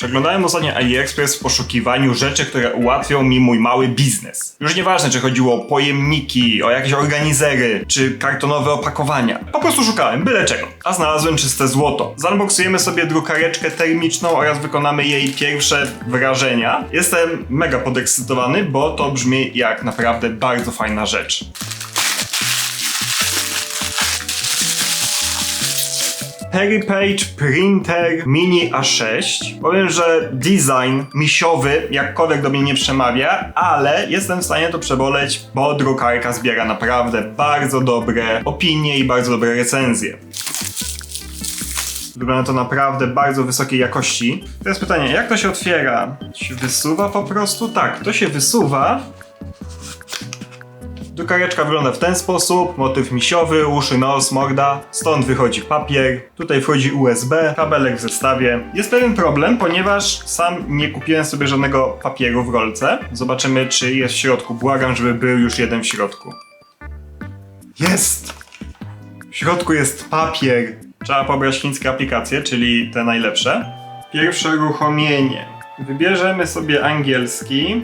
Przeglądałem ostatnio AliExpress w poszukiwaniu rzeczy, które ułatwią mi mój mały biznes. Już nieważne, czy chodziło o pojemniki, o jakieś organizery, czy kartonowe opakowania. Po prostu szukałem, byle czego. A znalazłem czyste złoto. Zanboksujemy sobie drukareczkę termiczną oraz wykonamy jej pierwsze wrażenia. Jestem mega podekscytowany, bo to brzmi jak naprawdę bardzo fajna rzecz. Harry Page Printer Mini A6. Powiem, że design misiowy jakkolwiek do mnie nie przemawia, ale jestem w stanie to przeboleć, bo drukarka zbiera naprawdę bardzo dobre opinie i bardzo dobre recenzje. Wygląda to naprawdę bardzo wysokiej jakości. Teraz pytanie, jak to się otwiera? Się wysuwa po prostu? Tak, to się wysuwa. Drukareczka wygląda w ten sposób, motyw misiowy, uszy, nos, morda, stąd wychodzi papier, tutaj wchodzi USB, kabelek w zestawie. Jest pewien problem, ponieważ sam nie kupiłem sobie żadnego papieru w rolce. Zobaczymy, czy jest w środku. Błagam, żeby był już jeden w środku. Jest! W środku jest papier. Trzeba pobrać chińskie aplikacje, czyli te najlepsze. Pierwsze uruchomienie. Wybierzemy sobie angielski.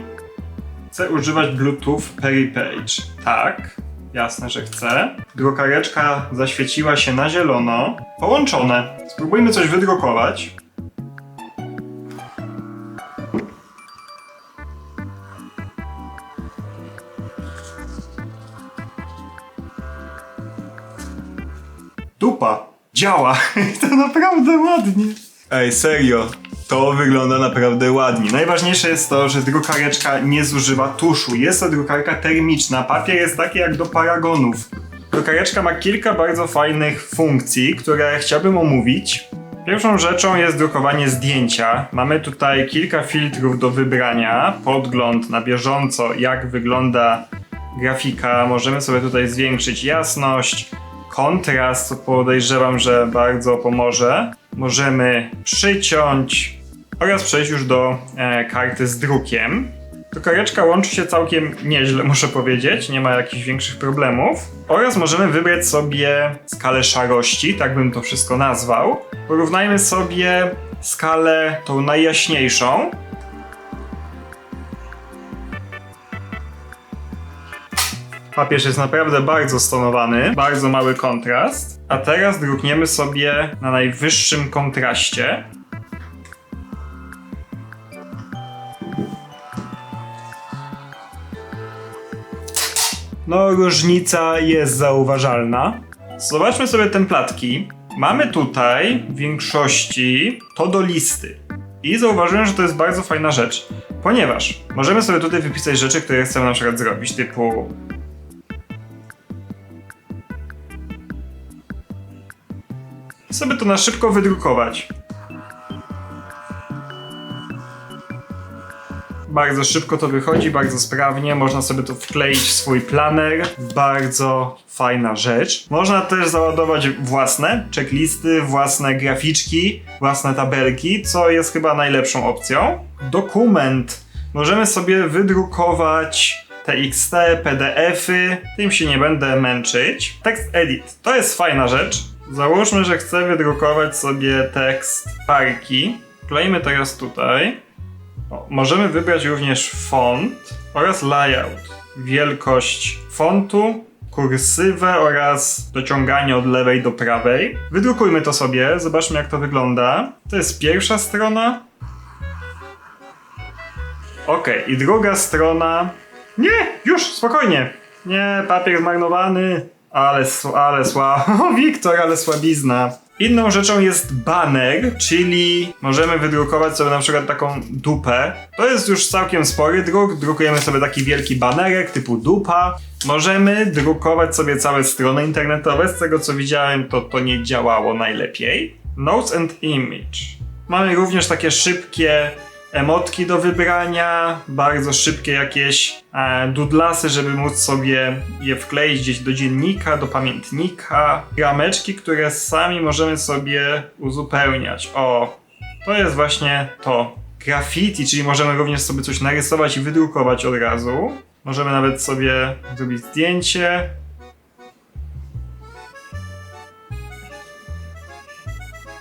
Chcę używać Bluetooth Perry Page. Tak, jasne, że chcę. Drukareczka zaświeciła się na zielono. Połączone. Spróbujmy coś wydrukować. Dupa. Działa. to naprawdę ładnie. Ej, serio. To wygląda naprawdę ładnie. Najważniejsze jest to, że drukareczka nie zużywa tuszu. Jest to drukarka termiczna. Papier jest taki jak do paragonów. Drukareczka ma kilka bardzo fajnych funkcji, które chciałbym omówić. Pierwszą rzeczą jest drukowanie zdjęcia. Mamy tutaj kilka filtrów do wybrania. Podgląd na bieżąco, jak wygląda grafika. Możemy sobie tutaj zwiększyć jasność, kontrast, podejrzewam, że bardzo pomoże. Możemy przyciąć oraz przejść już do e, karty z drukiem. Drukareczka łączy się całkiem nieźle, muszę powiedzieć, nie ma jakichś większych problemów. Oraz możemy wybrać sobie skalę szarości, tak bym to wszystko nazwał. Porównajmy sobie skalę tą najjaśniejszą. Papież jest naprawdę bardzo stonowany, bardzo mały kontrast. A teraz drukniemy sobie na najwyższym kontraście. No, różnica jest zauważalna. Zobaczmy sobie templatki. Mamy tutaj w większości to do listy. I zauważyłem, że to jest bardzo fajna rzecz, ponieważ możemy sobie tutaj wypisać rzeczy, które chcemy na przykład zrobić, typu sobie to na szybko wydrukować. Bardzo szybko to wychodzi, bardzo sprawnie. Można sobie to wkleić w swój planer. Bardzo fajna rzecz. Można też załadować własne checklisty, własne graficzki, własne tabelki, co jest chyba najlepszą opcją. Dokument. Możemy sobie wydrukować TXT, PDF-y. Tym się nie będę męczyć. Text edit. To jest fajna rzecz. Załóżmy, że chcę wydrukować sobie tekst parki. Wklejmy teraz tutaj. O, możemy wybrać również font oraz layout. Wielkość fontu, kursywę oraz dociąganie od lewej do prawej. Wydrukujmy to sobie, zobaczmy jak to wygląda. To jest pierwsza strona. Ok, i druga strona. Nie, już, spokojnie. Nie, papier zmarnowany. Ale, ale słabo. Wiktor, ale słabizna. Inną rzeczą jest banner, czyli możemy wydrukować sobie na przykład taką dupę. To jest już całkiem spory druk. Drukujemy sobie taki wielki banerek typu dupa. Możemy drukować sobie całe strony internetowe. Z tego co widziałem, to to nie działało najlepiej. Notes and image. Mamy również takie szybkie emotki do wybrania, bardzo szybkie jakieś e, dudlasy, żeby móc sobie je wkleić gdzieś do dziennika, do pamiętnika. Rameczki, które sami możemy sobie uzupełniać. O, to jest właśnie to. Graffiti, czyli możemy również sobie coś narysować i wydrukować od razu. Możemy nawet sobie zrobić zdjęcie.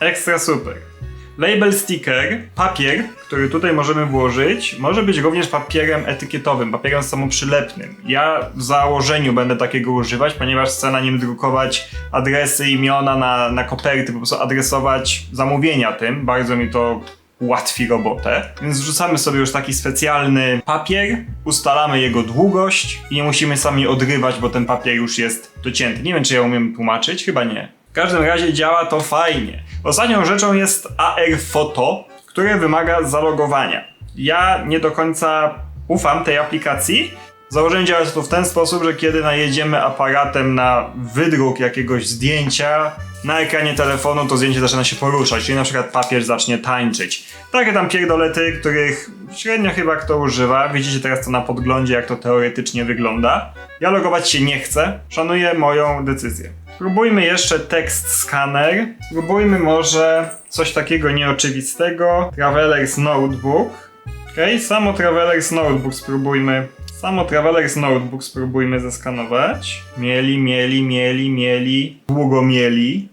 Ekstra super. Label sticker, papier, który tutaj możemy włożyć, może być również papierem etykietowym, papierem samoprzylepnym. Ja w założeniu będę takiego używać, ponieważ chcę na nim drukować adresy, imiona na, na koperty, po prostu adresować zamówienia tym. Bardzo mi to ułatwi robotę. Więc wrzucamy sobie już taki specjalny papier, ustalamy jego długość i nie musimy sami odrywać, bo ten papier już jest docięty. Nie wiem, czy ja umiem tłumaczyć, chyba nie. W każdym razie działa to fajnie. Ostatnią rzeczą jest AR Photo, które wymaga zalogowania. Ja nie do końca ufam tej aplikacji. Założenie działa to w ten sposób, że kiedy najedziemy aparatem na wydruk jakiegoś zdjęcia, na ekranie telefonu to zdjęcie zaczyna się poruszać, czyli na przykład papier zacznie tańczyć. Takie tam pierdolety, których średnio chyba kto używa. Widzicie teraz to na podglądzie, jak to teoretycznie wygląda. Ja logować się nie chcę, szanuję moją decyzję. Spróbujmy jeszcze tekst scanner. Spróbujmy może coś takiego nieoczywistego. Traveler's Notebook. Okej, samo Traveler's Notebook spróbujmy. Samo Traveler's Notebook spróbujmy zeskanować. Mieli, mieli, mieli, mieli. Długo mieli.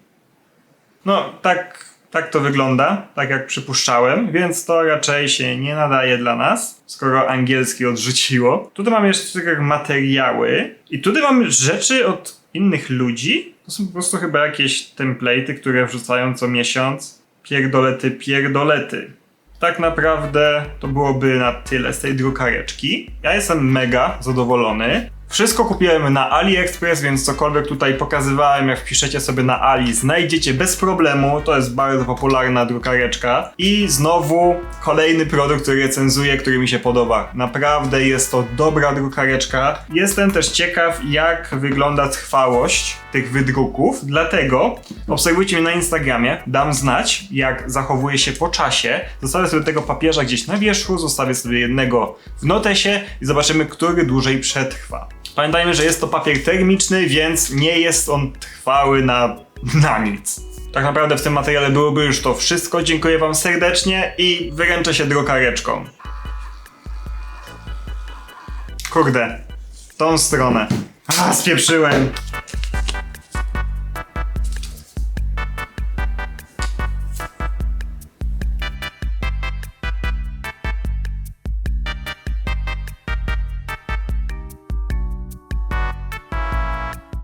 No, tak, tak to wygląda, tak jak przypuszczałem, więc to raczej się nie nadaje dla nas, skoro angielski odrzuciło. Tutaj mamy jeszcze materiały i tutaj mamy rzeczy od innych ludzi. To są po prostu chyba jakieś template'y, które wrzucają co miesiąc. Pierdolety, pierdolety. Tak naprawdę to byłoby na tyle z tej drukareczki. Ja jestem mega zadowolony. Wszystko kupiłem na AliExpress, więc cokolwiek tutaj pokazywałem, jak wpiszecie sobie na Ali, znajdziecie bez problemu. To jest bardzo popularna drukareczka. I znowu kolejny produkt, który recenzuję, który mi się podoba. Naprawdę jest to dobra drukareczka. Jestem też ciekaw, jak wygląda trwałość tych wydruków, dlatego obserwujcie mnie na Instagramie, dam znać, jak zachowuje się po czasie. Zostawię sobie tego papieża gdzieś na wierzchu, zostawię sobie jednego w notesie i zobaczymy, który dłużej przetrwa. Pamiętajmy, że jest to papier termiczny, więc nie jest on trwały na, na nic. Tak naprawdę w tym materiale byłoby już to wszystko. Dziękuję Wam serdecznie i wyręczę się drukareczką. Kurde, tą stronę. A, spieprzyłem.